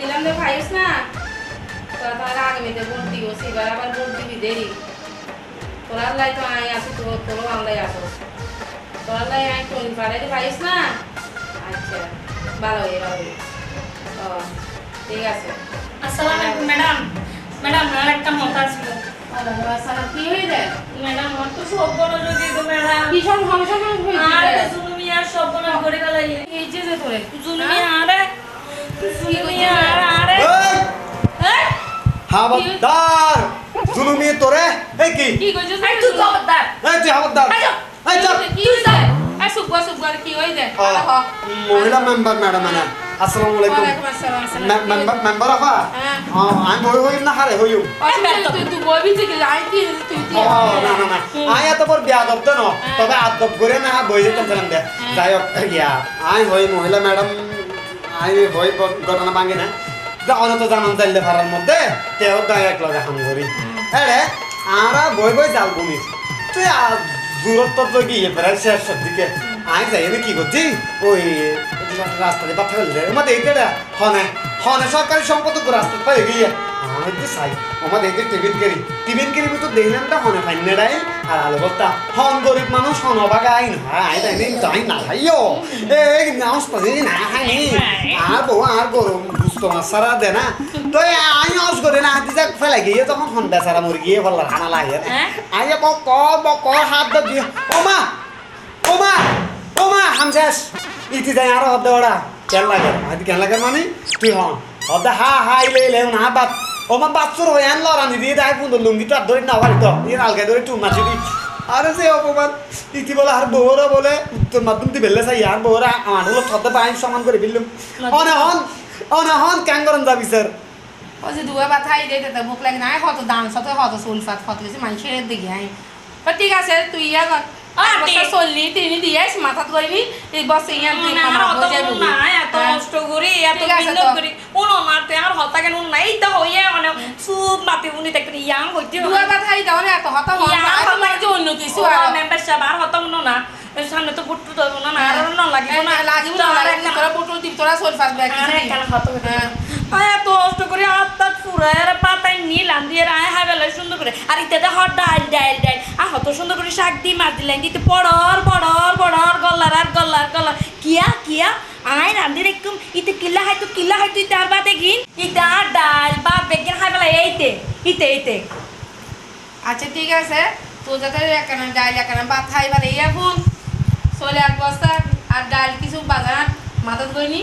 দিলাম তো ভাইস না তোরা তাহলে আগামীতে ভোট দিও সেবার আবার ভোট দিবি দেরি। তোরা লাই তো আই আসি তো তোরও আমলাই আসো। তোরা লাই আই ফোন পাঠাইতে পারিস না? আচ্ছা ভালো হয়ে ভালো হয়ে। ও ঠিক আছে। আসসালামু আলাইকুম ম্যাডাম। ম্যাডাম আমার একটা মতা ছিল কি হয়েছে? ম্যাডাম আমার তো সব বড় যদি তো ম্যাডাম সব সমস্যা আর হয়েছে। জুনুমি আর সব বড় করে গেলাই এই যে তোরে। জুনুমি হাবদার জুলুমি তোরে? এই কি? কি কইছিস তুই খবরদার এই তুই হাবদার। এই চুপ কি হয়েছে এই সুব্ব সুব্ব কি হয়েছে ও, মহিলা মেম্বার ম্যাডাম মানে আসসালামু আলাইকুম। ওয়ালাইকুম আসসালাম আসসালাম। মেম্বার মেম্বার আফা? হ্যাঁ। আমি বই হইম না হারে হইম। তুই তুই বলবি যে কি আই কি তুই ও না না না। আই এত বড় বিয়াদব তো ন? হ্যাঁ। তবে আদব করে না বই যেতাম ছিলাম দে যাই হোক ইয়া আই হই মহিলা ম্যাডাম। আই ভয় ঘটনা ভাঙে না। যা তো জানান চাইলে ভাড়ার মধ্যে, তেও গায়ে এক লগে হাম করি। আরে আরা বই বই জাল বনিস তুই আ- দূরত্ব তো গিয়ে প্রায় শেষের দিকে আই যাই না কি করছি? ওই রাস্তা দিয়ে বাচ্চা ফেললে। আমাদের এই কেটা হনে হনে সরকারি সম্পদ রাস্তা পাই গিয়ে। আমি তো চাই। আমাদের এই টিফিন করি। টিফিন করি তো দেখলাম তা হনে ফাইন নেড়াই আর আলো বলতা হন গরিব মানুষ হন অবাগা আইন হাই তাই নেই তাই না হাইও এই নাউস পাজি না হাই আর বউ আর গরম দুষ্ট মাছ সারা দে না। তো আই অস করে না হাতি যাক ফেলে গিয়ে তখন হন বেচারা মুরগি ফেলার খানা লাগে হ্যাঁ? আই বক বক হাত দিয়ে ও মা ও মা ও মা হামশেষ ইতি যাই আরও হদ্দে ওরা কেন লাগে আদি কেন লাগে মানে তুই হন হদ্দে হা হা, ইলে ইলে না বাত ও মা বাচ্চুর হয়ে আনলো রানি দিয়ে দেয় কিন্তু লুঙ্গি তো আর ধরে না পারি তো ইয়ে আলগে ধরে টু মাছি দি। আরে সে অপমান, ইতি বলে আর বউরা বলে তোর মাধ্যম তুই বেললে চাই আর বউরা আমার হলো থতে পাই সমান করে বিল্লুম অনে হন অনে হন কেন করেন যাবি স্যার ও যে দুয়া বাথাই দে তে মুখ লাগে না হত দান সাথে হত সুলফাত হত কিছু মানুষের দিকে ঠিক আছে, তুই ইয়া কর মাথা এই বসে না, মন এত কষ্ট করি, এত। করি। উনো মারতে আর হতা কেন নাই, তো হইয়ে মানে সুপ মাপে উনি ইয়াং হইতে দুয়া বাথাই দাও না এত হত হত তোমার অন্য কিছু আর মেম্বার সাহেব, আর হতা উনো না। সামনে তো বুট্টু তো না, আর উনো লাগিব না। লাগিব না আর একটা- পটল টিপ তোরা সুলফাত ব্যাগ আর একটা হতা হ্যাঁ। এত কষ্ট করে হাত আর পাতায় নিলাম দিয়ে আয় হাই বেলায় সুন্দর করে। আর ইত্যাদি হট ডাল ডাল ডাল আর হত সুন্দর করে শাক দিয়ে মাছ দিলেন দিতে পড়র পড়র পড়র গল্লার আর গল্লার গল্লার কিয়া কিয়া? আয় রান্ধি দেখুম ইতে কিল্লা হাইতো কিল্লা হাইতো ইতে আর বাতে গিন ইতে আর ডাল বা বেগেন হাই বেলা এইতে, ইতে এইতে আচ্ছা ঠিক আছে। তো যাতে একানা ডাল একানা ভাত খাই মানে ইয়া ফোন চলে এক বস্তা আর ডাল কিছু বাজার মাথাত গইনি